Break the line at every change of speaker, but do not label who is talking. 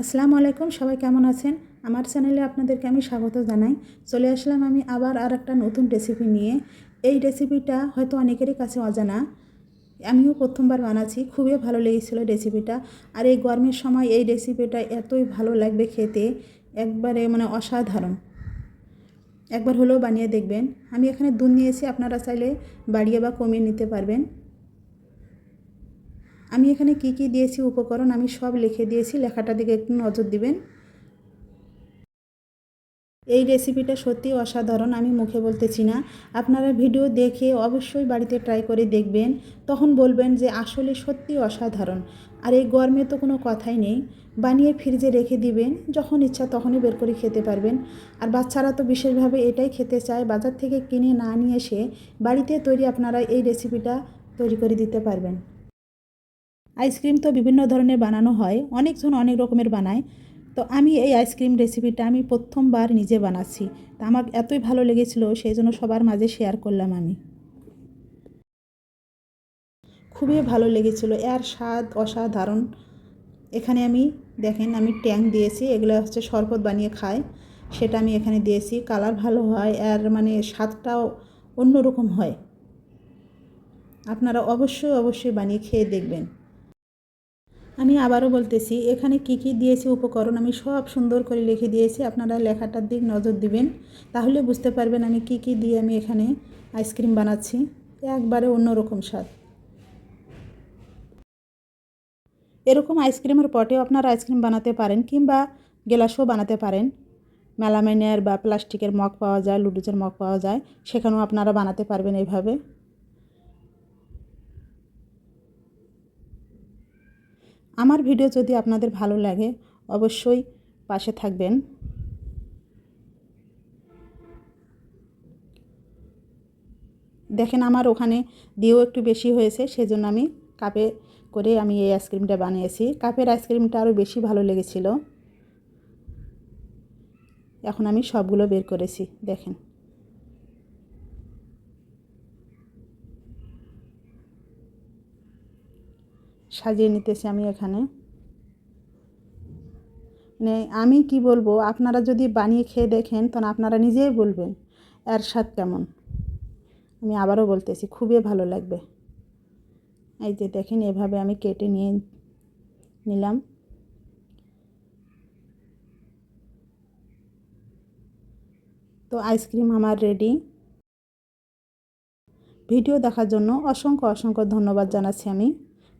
আসসালামু আলাইকুম, সবাই কেমন আছেন? আমার চ্যানেলে আপনাদেরকে আমি স্বাগত জানাই। চলে আসলাম আমি আবার আর একটা নতুন রেসিপি নিয়ে। এই রেসিপিটা হয়তো অনেকেরই কাছে অজানা। আমিও প্রথমবার বানাচ্ছি, খুবই ভালো লেগেছিল রেসিপিটা আর এই গরমের সময় এই রেসিপিটা এতই ভালো লাগবে খেতে, একবারে মানে অসাধারণ। একবার হলেও বানিয়ে দেখবেন। আমি এখানে দুধ নিয়েছি, আপনারা চাইলে বাড়িয়ে বা কমিয়ে নিতে পারবেন। আমি এখানে কি কি দিয়েছি, উপকরণ আমি সব লিখে দিয়েছি লেখাটা দিকে একটু নজর দিবেন। এই রেসিপিটা সত্যি অসাধারণ, আমি মুখে বলতেছি না। আপনারা ভিডিও দেখে অবশ্যই বাড়িতে ট্রাই করে দেখবেন। তখন বলবেন যে আসলে সত্যি অসাধারণ। আর এই গরমে তো কোনো কথাই নেই। বানিয়ে ফ্রিজে রেখে দিবেন, যখন ইচ্ছা তখনই বের করে খেতে পারবেন। আর বাচ্চারা তো বিশেষভাবে এটাই খেতে চায়, বাজার থেকে কিনে না নিয়ে এসে বাড়িতে তৈরি আপনারা এই রেসিপিটা তৈরি করে দিতে পারবেন। আইসক্রিম তো বিভিন্ন ধরনের বানানো হয়, অনেকজন অনেক রকমের বানায়। তো আমি এই আইসক্রিম রেসিপিটা আমি প্রথমবার নিজে বানাচ্ছি। তা আমার এতই ভালো লেগেছিল, সেই জন্য সবার মাঝে শেয়ার করলাম আমি। খুবই ভালো লেগেছিল, এর স্বাদ অসাধারণ। এখানে আমি, দেখেন আমি ট্যাং দিয়েছি, এগুলো হচ্ছে শরবত বানিয়ে খায়। সেটা আমি এখানে দিয়েছি, কালার ভালো হয় আর মানে স্বাদটাও অন্যরকম হয়। আপনারা অবশ্যই অবশ্যই বানিয়ে খেয়ে দেখবেন। আমি আবারও বলতেছি, এখানে কি কি দিয়েছি উপকরণ আমি সব সুন্দর করে লিখে দিয়েছি, আপনারা লেখাটার দিক নজর দিবেন। তাহলে বুঝতে পারবেন আমি কি কি দিয়ে আমি এখানে আইসক্রিম বানাচ্ছি, একবারে অন্যরকম স্বাদ। এরকম আইসক্রিমের পটেও আপনারা আইসক্রিম বানাতে পারেন কিংবা গ্লাসও বানাতে পারেন। মেলামাইনের বা প্লাস্টিকের মগ পাওয়া যায়, লুডুজের মগ পাওয়া যায়, সেখানেও আপনারা বানাতে পারবেন এইভাবে। আমার ভিডিও যদি আপনাদের ভালো লাগে, অবশ্যই পাশে থাকবেন। দেখেন আমার ওখানে দিয়েও একটু বেশি হয়েছে, সেজন্য আমি কাপে করে আমি এই আইসক্রিমটা বানিয়েছি। কাপের আইসক্রিমটা আরও বেশি ভালো লেগেছিল। এখন আমি সবগুলো বের করেছি, দেখেন। সাজিয়ে নিতেছি আমি এখানে। মানে আমি কি বলব, আপনারা যদি বানিয়ে খেয়ে দেখেন, তখন আপনারা নিজেই বলবেন, এর স্বাদ কেমন। আমি আবারও বলতেছি, খুবই ভালো লাগবে। এই যে দেখেন, এভাবে আমি কেটে নিয়ে নিলাম। তো আইসক্রিম আমার রেডি। ভিডিও দেখার জন্য অসংখ্য অসংখ্য ধন্যবাদ জানাচ্ছি আমি।